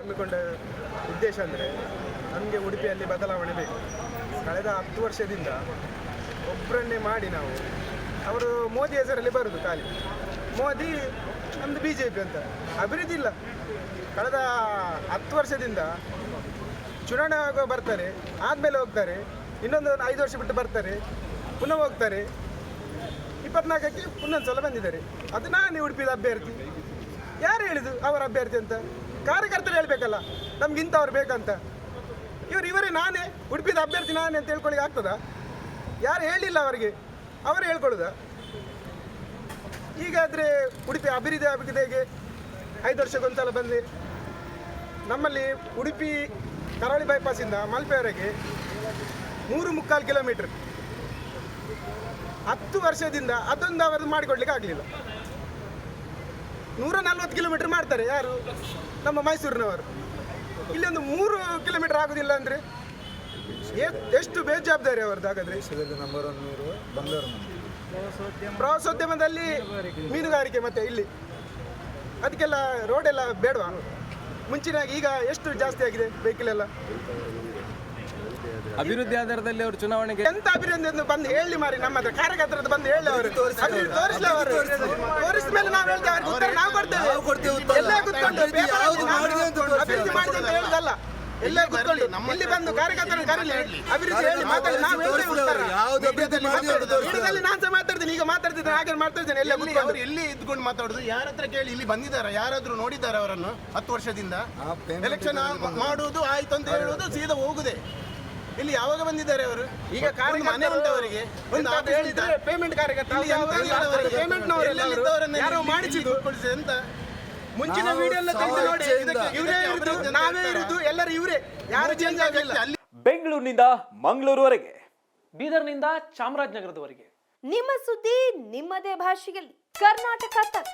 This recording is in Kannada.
ಹಮ್ಮಿಕೊಂಡ ಉದ್ದೇಶ ಅಂದರೆ ನಮಗೆ ಉಡುಪಿಯಲ್ಲಿ ಬದಲಾವಣೆ ಬೇಕು. ಕಳೆದ ಹತ್ತು ವರ್ಷದಿಂದ ಒಬ್ಬರನ್ನೇ ಮಾಡಿ ನಾವು. ಅವರು ಮೋದಿ ಹೆಸರಲ್ಲಿ ಬರೋದು ಖಾಲಿ. ಮೋದಿ ನಮ್ಮದು ಬಿ ಜೆ ಪಿ ಅಂತ. ಅಭಿವೃದ್ಧಿ ಇಲ್ಲ. ಕಳೆದ ಹತ್ತು ವರ್ಷದಿಂದ ಚುನಾವಣೆ ಆಗುವ ಬರ್ತಾರೆ, ಆದಮೇಲೆ ಹೋಗ್ತಾರೆ, ಇನ್ನೊಂದು ಐದು ವರ್ಷ ಬಿಟ್ಟು ಬರ್ತಾರೆ, ಪುನಃ ಹೋಗ್ತಾರೆ. ಇಪ್ಪತ್ನಾಲ್ಕಕ್ಕೆ ಇನ್ನೊಂದು ಸಲ ಬಂದಿದ್ದಾರೆ. ಅದು ನಾನೇ ಉಡುಪಿದ ಅಭ್ಯರ್ಥಿ. ಯಾರು ಹೇಳಿದು ಅವರ ಅಭ್ಯರ್ಥಿ ಅಂತ? ಕಾರ್ಯಕರ್ತರು ಹೇಳಬೇಕಲ್ಲ, ನಮ್ಗೆ ಇಂಥವ್ರು ಬೇಕಂತ. ಇವರು ಇವರೇ ನಾನೇ, ಉಡುಪಿದ ಅಭ್ಯರ್ಥಿ ನಾನೇ ಅಂತ ಹೇಳ್ಕೊಳ್ಳಿಕ್ಕೆ ಆಗ್ತದಾ? ಯಾರು ಹೇಳಿಲ್ಲ ಅವರಿಗೆ. ಅವರು ಹೇಳ್ಕೊಳ್ಳುದ? ಈಗಾದರೆ ಉಡುಪಿ ಅಭಿವೃದ್ಧಿ ಆಗಿದೆ ಐದು ವರ್ಷಕ್ಕೊಂದ್ಸಲ ಬಂದು ನಮ್ಮಲ್ಲಿ ಉಡುಪಿ ಕರಾವಳಿ ಬೈಪಾಸಿಂದ ಮಲ್ಪೆವರೆಗೆ ಮೂರು ಮುಕ್ಕಾಲು ಕಿಲೋಮೀಟರ್. ಹತ್ತು ವರ್ಷದಿಂದ ಅದೊಂದು ಅವರದ್ದು ಮಾಡಿಕೊಡ್ಲಿಕ್ಕೆ ಆಗಲಿಲ್ಲ. ನೂರ ನಲ್ವತ್ತು ಕಿಲೋಮೀಟರ್ ಮಾಡ್ತಾರೆ ಯಾರು? ನಮ್ಮ ಮೈಸೂರಿನವರು. ಇಲ್ಲಿ ಒಂದು ಮೂರು ಕಿಲೋಮೀಟರ್ ಆಗೋದಿಲ್ಲ ಅಂದರೆ? ಎಷ್ಟು ಬೇಜವಾಬ್ದಾರಿ ಅವ್ರದ್ದು ಹಾಗಾದ್ರೆ? ನಂಬರ್ ಒನ್ ನೀರು ಬಂದರು ಪ್ರವಾಸೋದ್ಯಮದಲ್ಲಿ ಮೀನುಗಾರಿಕೆ ಮತ್ತೆ ಇಲ್ಲಿ. ಅದಕ್ಕೆಲ್ಲ ರೋಡ್ ಎಲ್ಲ ಬೇಡವಾ? ಮುಂಚಿನಾಗಿ ಈಗ ಎಷ್ಟು ಜಾಸ್ತಿ ಆಗಿದೆ ವೆಹಿಕಲ್ ಎಲ್ಲ? ಅಭಿವೃದ್ಧಿ ಆಧಾರದಲ್ಲಿ ಅವರು ಚುನಾವಣೆಗೆ ಎಂತ ಅಭಿವೃದ್ಧಿ ಅಂತ ಬಂದು ಹೇಳಿ ಮಾರಿ ನಮ್ಮ ಹತ್ರ. ಕಾರ್ಯಕರ್ತರದ್ದು ಬಂದು ಹೇಳಿ ಅವರು. ಅಭಿವೃದ್ಧಿ ತೋರಿಸ್ಲಿ ಅವರು. ತೋರಿಸಿದ ಮೇಲೆ ನಾವು ಹೇಳ್ತೇವೆ ಅವ್ರಿಗೆ ಉತ್ತರ ನಾವು ಕೊಡ್ತೇವೆ. ಎಲ್ಲ ಕುತ್ಕೊಂಡು paper ಅಲ್ಲಿ ನಾವು ಅಭಿವೃದ್ಧಿ ಮಾಡಿದೆ ಅಂತ ಹೇಳುದಲ್ಲ. ಎಲ್ಲ ಕುತ್ಕೊಂಡು ಇಲ್ಲಿ ಬಂದು ಕಾರ್ಯಕರ್ತರನ್ನು ಕರೀಲಿ? ಅಭಿವೃದ್ಧಿ ಹೇಳಿ ಮಾತಾಡಿ ನಾವು ಹೇಳ್ತೇವೆ ಉತ್ತರ. ಯಾವ್ದು ಅಭಿವೃದ್ಧಿ ಮಾಡಿದೆ ಅಂತ ತೋರಿಸ್ತಾರೆ. ಮೀಡಿಯಾದಲ್ಲಿ ನಾನು ಸಹ ಮಾತಾಡ್ತೀನಿ ಈಗ ಮಾತಾಡ್ತಿದ್ದೇನೆ ಹಾಗೆ ಮಾತಾಡ್ತೇನೆ ಎಲ್ಲ ಎಲ್ಲಿ ಕುತ್ಕೊಂಡು. ಅವ್ರು ಎಲ್ಲಿ ಇದ್ಕೊಂಡು ಮಾತಾಡುದು? ಯಾರ ಹತ್ರ ಕೇಳಿ? ಇಲ್ಲಿ ಬಂದಿದ್ದಾರ? ಯಾರಾದ್ರೂ ನೋಡಿದ್ದಾರೆ ಅವರನ್ನು ಹತ್ತು ವರ್ಷದಿಂದ? ಎಲೆಕ್ಷನ್ ಮಾಡುವುದು ಆಯ್ತು ಅಂತ ಹೇಳುವುದು ಸೀದಾ ಹೋಗುದೆ. ಇಲ್ಲಿ ಯಾವಾಗ ಬಂದಿದ್ದಾರೆ ಅವರು? ಈಗ ಒಂದು ಮನೆ ಉಂಟು ಅವರಿಗೆ ಒಂದು ಹೇಳಿದ್ರೆ ಪೇಮೆಂಟ್ ಕಾರ್ಯಕರ್ತ ಇಲ್ಲಿ ಎಂತ ಇಲ್ಲ ಅವರಿಗೆ. ಪೇಮೆಂಟ್ನವರೆಲ್ಲ ಎಲ್ಲಿದ್ದವರನ್ನ ಯಾರೋ ಮಾಡಿಸಿದ್ದು. ಕೂತ್ಕೊಳಿಸಿ ಮುಂಚಿನ ವಿಡಿಯೋ ನೋಡಿ ಇವರೇ ಇರುದು ನಾವೇ ಇರುದು ಎಲ್ಲರೂ ಇವರೇ. ಯಾರು ಚೇಂಜ್ ಆಗಿಲ್ಲ. ಅಲ್ಲಿ ಬೆಂಗಳೂರಿನಿಂದ ಮಂಗಳೂರುವರೆಗೆ. ಬೀದರ್ನಿಂದ ಚಾಮರಾಜನಗರದವರೆಗೆ. ನಿಮ್ಮ ಸುದ್ದಿ ನಿಮ್ಮದೇ ಭಾಷೆಯಲ್ಲಿ. ಕರ್ನಾಟಕ ತಕ್.